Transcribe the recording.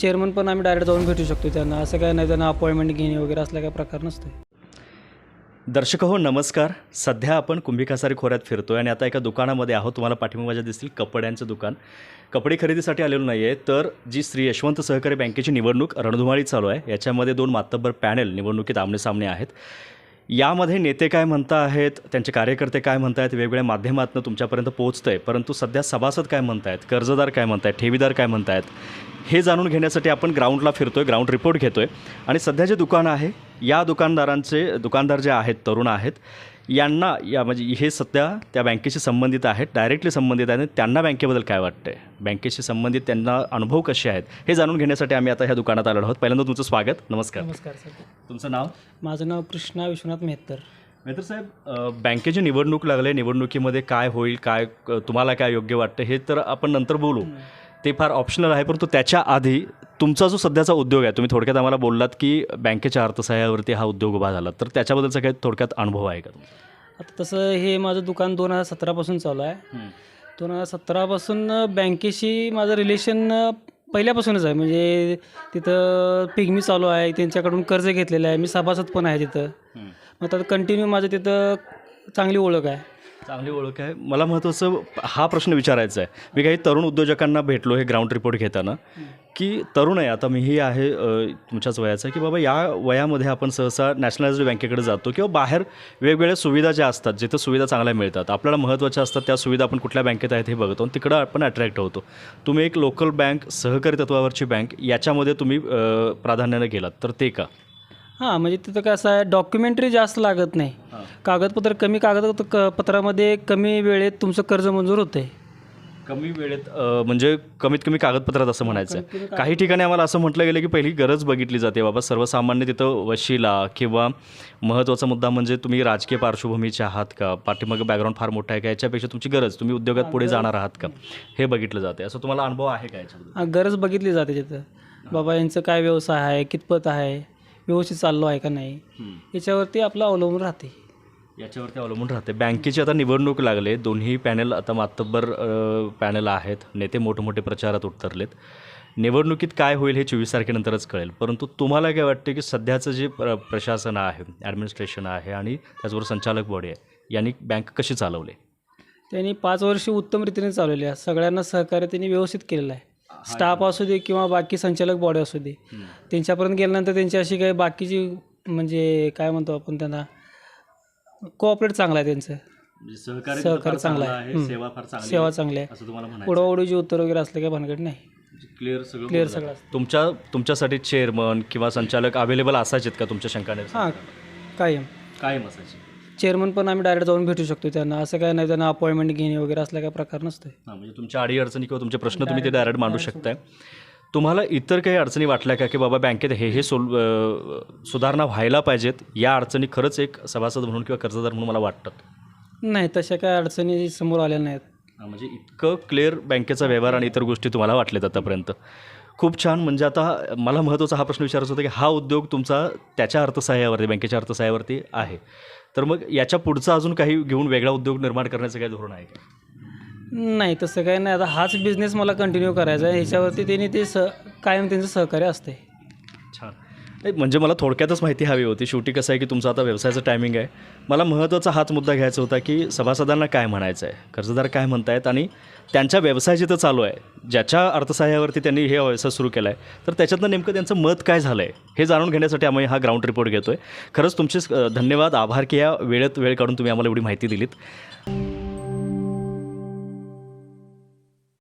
Chairman पण आम्ही direct जाऊन भेटू शकतो त्यांना. असं काय नाही त्यांना अपॉइंटमेंट घेणे वगैरे असला काय प्रकार नसतो दर्शक हो नमस्कार. सध्या आपण कुंभिकासारी खोऱ्यात फिरतो आहे आणि आता एका दुकानामध्ये आहोत. तुम्हाला पाठीमागे दिसतील कपड्यांचं दुकान. कपडे खरेदीसाठी आलेलो नाही आहे तर जी श्री यशवंत सहकारी बँकेची निवडणूक रणधुमाळी चालू आहे. याच्यामध्ये दोन मातब्बर पॅनेल निवडणुकीत आमनेसामने आहेत. यामध्ये नेते काय म्हणता आहेत त्यांचे कार्यकर्ते काय म्हणत आहेत वेगवेगळ्या माध्यमातून तुमच्यापर्यंत पोहोचतं आहे परंतु सध्या सभासद काय म्हणत आहेत कर्जदार काय म्हणत आहेत ठेवीदार काय म्हणत आहेत हे जाणून घेण्यासाठी आपण ग्राउंडला फिरतो आहे ग्राउंड रिपोर्ट घेतो आहे आणि सध्या जे दुकान आहे या दुकानदारांचे दुकानदार जे आहेत तरुण आहेत यांना या म्हणजे हे सध्या त्या बँकेशी संबंधित आहेत डायरेक्टली संबंधित आहेत. त्यांना बँकेबद्दल काय वाटतं आहे बँकेशी संबंधित त्यांना अनुभव कसे आहेत? हे जाणून घेण्यासाठी आम्ही आता ह्या दुकानात आलो आहोत. पहिल्यांदा तुमचं स्वागत. नमस्कार. नमस्कार सर. तुमचं नाव? माझं नाव कृष्णा विश्वनाथ मेहतर. मित्र साहेब बँकेची निवडणूक लागले. निवडणुकीमध्ये काय होईल काय तुम्हाला काय योग्य वाटतं? हे तर आपण नंतर बोलू. ते फार ऑप्शनल आहे परंतु त्याच्या आधी तुमचा जो सध्याचा उद्योग आहे तुम्ही थोडक्यात आम्हाला बोललात की बँकेच्या अर्थसहाय्यावरती हा उद्योग उभा झाला. तर त्याच्याबद्दलचा काही थोडक्यात अनुभव आहे का तुमचा? आता तसं हे माझं दुकान दोन हजार सतरापासून चालू आहे. दोन हजार सतरापासून बँकेशी माझं रिलेशन पहिल्यापासूनच आहे. म्हणजे तिथं पिगमी चालू आहे त्यांच्याकडून कर्ज घेतलेलं आहे. मी सभासद पण आहे तिथं. मग आता कंटिन्यू माझं तिथं चांगली ओळख आहे. चांगली ओळख आहे. मला महत्त्वाचं हा प्रश्न विचारायचा आहे. मी काही तरुण उद्योजकांना भेटलो हे ग्राउंड रिपोर्ट घेताना की तरुण आहे आता मीही आहे तुमच्याच वयाचा की बाबा या वयामध्ये आपण सहसा नॅशनलाइज्ड बँकेकडे जातो किंवा बाहेर वेगवेगळ्या सुविधा ज्या असतात जिथं सुविधा चांगल्या मिळतात आपल्याला महत्त्वाच्या असतात त्या सुविधा आपण कुठल्या बँकेत आहेत हे बघतो आणि तिकडं आपण अट्रॅक्ट होतो. तुम्ही एक लोकल बँक सहकारी तत्वावरची बँक याच्यामध्ये तुम्ही प्राधान्यानं गेलात तर ते का? हां म्हणजे तिथं कसं आहे डॉक्युमेंटरी जास्त लागत नाही. कागदपत्र कमी कागद क- पत्रामध्ये कमी वेळेत तुमचं कर्ज मंजूर होतं आहे कमी वेळेत अ, म्हणजे कमीत कमी कागदपत्रात असं म्हणायचं. आहे काही ठिकाणी आम्हाला असं म्हटलं गेलं की पहिली गरज बघितली जाते बाबा. सर्वसामान्य तिथं वशिला किंवा महत्त्वाचा मुद्दा म्हणजे तुम्ही राजकीय पार्श्वभूमीचे आहात का? पाठीमागे बॅकग्राऊंड फार मोठा आहे का? याच्यापेक्षा तुमची गरज तुम्ही उद्योगात पुढे जाणार आहात का? हे बघितलं जाते. असं तुम्हाला अनुभव आहे का याच्याबद्दल? हा, गरज बघितली जाते तिथं. बाबा यांचं काय व्यवसाय आहे? कितपत आहे? व्यवस्थित चाललो आहे का नाही? याच्यावरती आपलं अवलंबून राहते. याच्यावरती अवलंबून राहते. बँकेची आता निवडणूक लागले. दोन्ही पॅनल आता मातब्बर पॅनल आहेत. नेते मोठमोठे प्रचारात उतरलेत. निवडणुकीत काय होईल हे चोवीस तारखेनंतरच कळेल. परंतु तुम्हाला काय वाटते की सध्याचं जे प्र प्रशासन आहे ॲडमिनिस्ट्रेशन आहे आणि त्याचबरोबर संचालक बॉडी आहे यांनी बँक कशी चालवली? त्यांनी पाच वर्ष उत्तम रीतीने चालवले आहे. सगळ्यांना सहकार्य त्यांनी व्यवस्थित केलेलं आहे. स्टाफ असू दे किंवा बाकी संचालक बॉडी असू दे. त्यांच्यापर्यंत गेल्यानंतर त्यांची अशी काही बाकीची म्हणजे काय म्हणतो आपण त्यांना कोऑपरेट चांगलं आहे त्यांचं. म्हणजे सहकार्य सहकार्य चांगलं आहे. हं. सेवा फार चांगली सेवा चांगली आहे. असं तुम्हाला म्हणायचं उडवाउडीची उत्तर वगैरे असले काही भानगड नाही. क्लिअर सगळं क्लिअर बोललं. सगळं असतं. तुमच्या तुमच्यासाठी चेअरमन किंवा संचालक अवेलेबल असायचेत का तुमच्या शंकाने? हां कायम. कायम असायचे. चेअरमन पण आम्ही डायरेक्ट जाऊन भेटू शकतो त्यांना. असं काय नाही त्यांना अपॉइंटमेंट घेणे वगैरे असला काही प्रकार नसतो हां म्हणजे तुमच्या अडी अडचणी किंवा तुमचे प्रश्न तुम्ही ते डायरेक्ट मांडू शकताय. तुम्हाला इतर काही अडचणी वाटल्या का की बाबा बँकेत हे हे सोल सुधारणा व्हायला पाहिजेत या अडचणी खरंच एक सभासद म्हणून किंवा कर्जदार म्हणून मला वाटतात? नाही तशा काय अडचणी समोर आल्या नाहीत. हां, म्हणजे इतकं क्लिअर बँकेचा व्यवहार आणि इतर गोष्टी तुम्हाला वाटलेत आतापर्यंत. खूप छान म्हणजे आता मला महत्त्वाचा हा प्रश्न विचारायचा होता की हा उद्योग तुमचा त्याच्या अर्थसहाय्यावरती बँकेच्या अर्थसहाय्यावरती आहे. तर मग याच्या पुढचा अजून काही घेऊन वेगळा उद्योग निर्माण करण्याचं काही धोरण आहे का? नाही तसं काही नाही. आता हाच बिझनेस मला कंटिन्यू करायचा आहे. ह्याच्यावरती त्यांनी ते स कायम त्यांचं सहकार्य असते छान. नाही म्हणजे मला थोडक्यातच माहिती हवी होती. शेवटी कसं आहे की तुमचा आता व्यवसायाचं टायमिंग आहे. मला महत्त्वाचा हाच मुद्दा घ्यायचा होता की सभासदांना काय म्हणायचं आहे? कर्जदार काय म्हणतायत? आणि त्यांच्या व्यवसाय जिथं चालू आहे. ज्याच्या अर्थसहाय्यावरती त्यांनी हे व्यवसाय सुरू केला आहे तर त्याच्यातनं नेमकं त्यांचं मत काय झालं आहे हे जाणून घेण्यासाठी आम्ही हा ग्राउंड रिपोर्ट घेतो आहे खरंच तुमचे धन्यवाद. आभार की या वेळेत वेळ काढून तुम्ही आम्हाला एवढी माहिती दिलीत.